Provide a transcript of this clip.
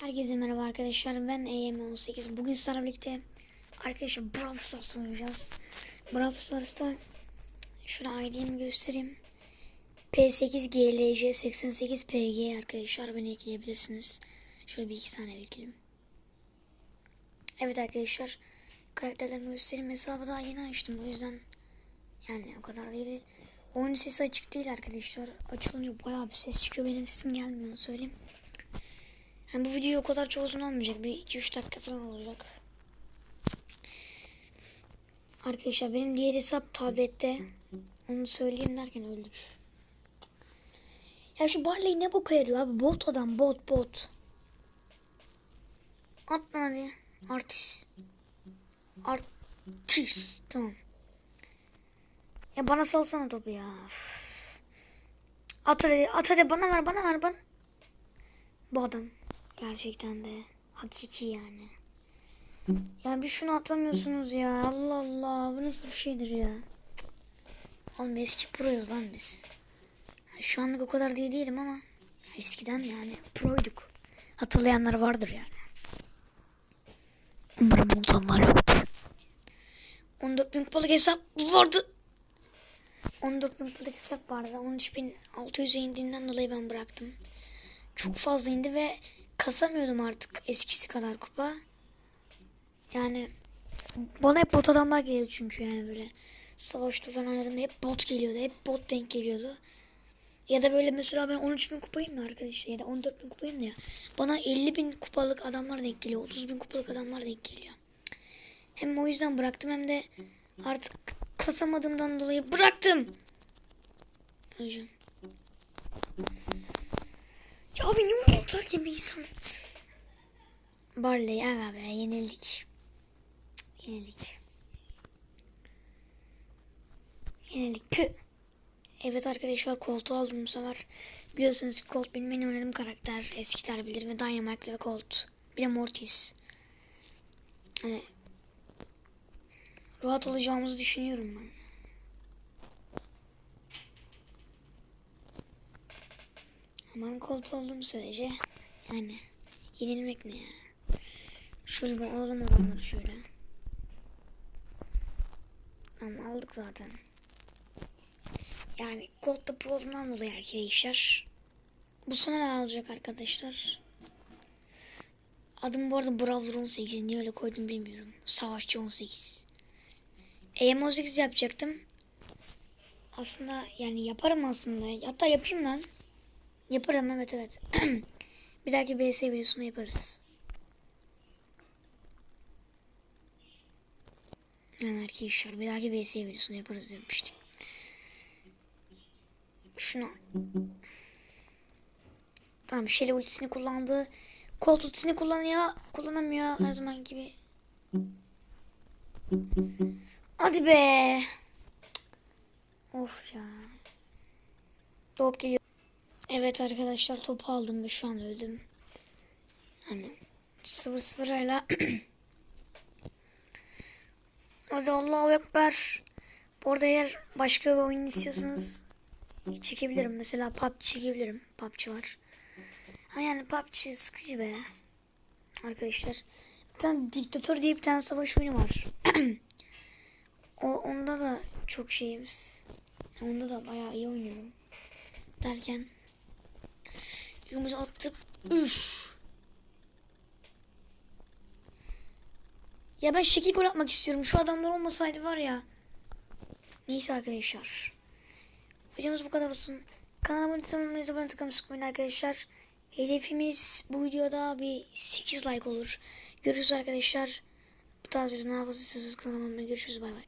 Herkese merhaba arkadaşlar. Ben EM18. Bugün sizlerle birlikte arkadaşlar Brawl Stars oynayacağız. Brawl Stars'ta şuna ID'mi göstereyim. P8 GLC 88 PG arkadaşlar beni ekleyebilirsiniz. Şöyle bir iki saniye bekleyelim. Evet arkadaşlar karakterlerimi göstereyim. Hesabı daha yeni açtım o yüzden yani o kadar değil. Oyun sesi açık değil arkadaşlar. Açılınca bayağı bir ses çıkıyor. Benim sesim gelmiyor söyleyeyim. Yani bu video o kadar çok uzun olmayacak. Bir 2-3 dakika falan olacak. Arkadaşlar benim diğer hesap tablette. Onu söyleyeyim derken öldük. Ya şu Barley ne boka yarıyor abi? Bot adam bot bot. Atma hadi. Artist. Artist. Tamam. Ya bana salsana topu ya. At hadi, at hadi bana ver, bana ver, bana. Bu adam gerçekten de hakiki yani. Ya bir şunu atamıyorsunuz ya. Allah Allah. Bu nasıl bir şeydir ya. Oğlum eski proyuz lan biz. Şu anlık o kadar değil değilim ama eskiden yani proyduk. Hatırlayanlar vardır yani. Umarım unutanlar yoktur. 14 bin kupalık hesap vardı. 14 bin kupalık hesap vardı. 13.600'e indiğinden dolayı ben bıraktım. Çok fazla indi ve kasamıyordum artık eskisi kadar kupa. Yani bana hep bot adamlar geliyordu çünkü yani böyle savaşta falan oynadığımda hep bot geliyordu. Hep bot denk geliyordu. Ya da böyle mesela ben 13 bin kupayım ya arkadaşlar ya da 14 bin kupayım ya. Bana 50 bin kupalık adamlar denk geliyor. 30 bin kupalık adamlar denk geliyor. Hem o yüzden bıraktım hem de artık kasamadığımdan dolayı bıraktım. Öleceğim. Ya abi ne atar ki bir insan? Barley aga be yenildik. Yenildik. Yenildik. Pü. Evet arkadaşlar koltuğu aldım bu sefer. Biliyorsunuz Colt benim en oynadığım karakter. Eskiler bilir ve Dynamite ve Colt. Bir de Mortis. Hani rahat olacağımızı düşünüyorum ben. Aman Colt olduğum sürece yani yenilmek ne ya? Şöyle bir alalım adamları şöyle. Tamam aldık zaten. Yani Colt'ta pro olduğundan dolayı arkadaşlar. Bu sene ne olacak arkadaşlar? Adım bu arada Brawler 18. Niye öyle koydum bilmiyorum. Savaşçı 18. EM18 yapacaktım. Aslında yani yaparım aslında. Hatta yapayım lan. Yaparım evet evet. bir dahaki BS videosunu yaparız. Yani arkadaşlar bir dahaki BS videosunu yaparız demiştik. Şunu. Tamam Shelly ultisini kullandı. Colt ultisini kullanıyor. Kullanamıyor her zaman gibi. Hadi be. Of ya. Top geliyor. Evet arkadaşlar topu aldım ve şu an öldüm. Hani sıfır sıfırayla Hadi Allahu Ekber. Bu arada eğer başka bir oyun istiyorsanız çekebilirim. Mesela PUBG çekebilirim. PUBG var. Ha yani PUBG sıkıcı be. Arkadaşlar. Bir tane diktatör diye bir tane savaş oyunu var. o, onda da çok şeyimiz. Onda da bayağı iyi oynuyorum. Derken Yumuz attık. Üf. Ya ben şekil gol atmak istiyorum. Şu adamlar olmasaydı var ya. Neyse arkadaşlar. Videomuz bu kadar olsun. Kanalıma abone tıklamayı unutmayın arkadaşlar. Hedefimiz bu videoda bir 8 like olur. Görüşürüz arkadaşlar. Bu tarz daha fazla istiyorsanız kanalıma abone. Görüşürüz bay bay.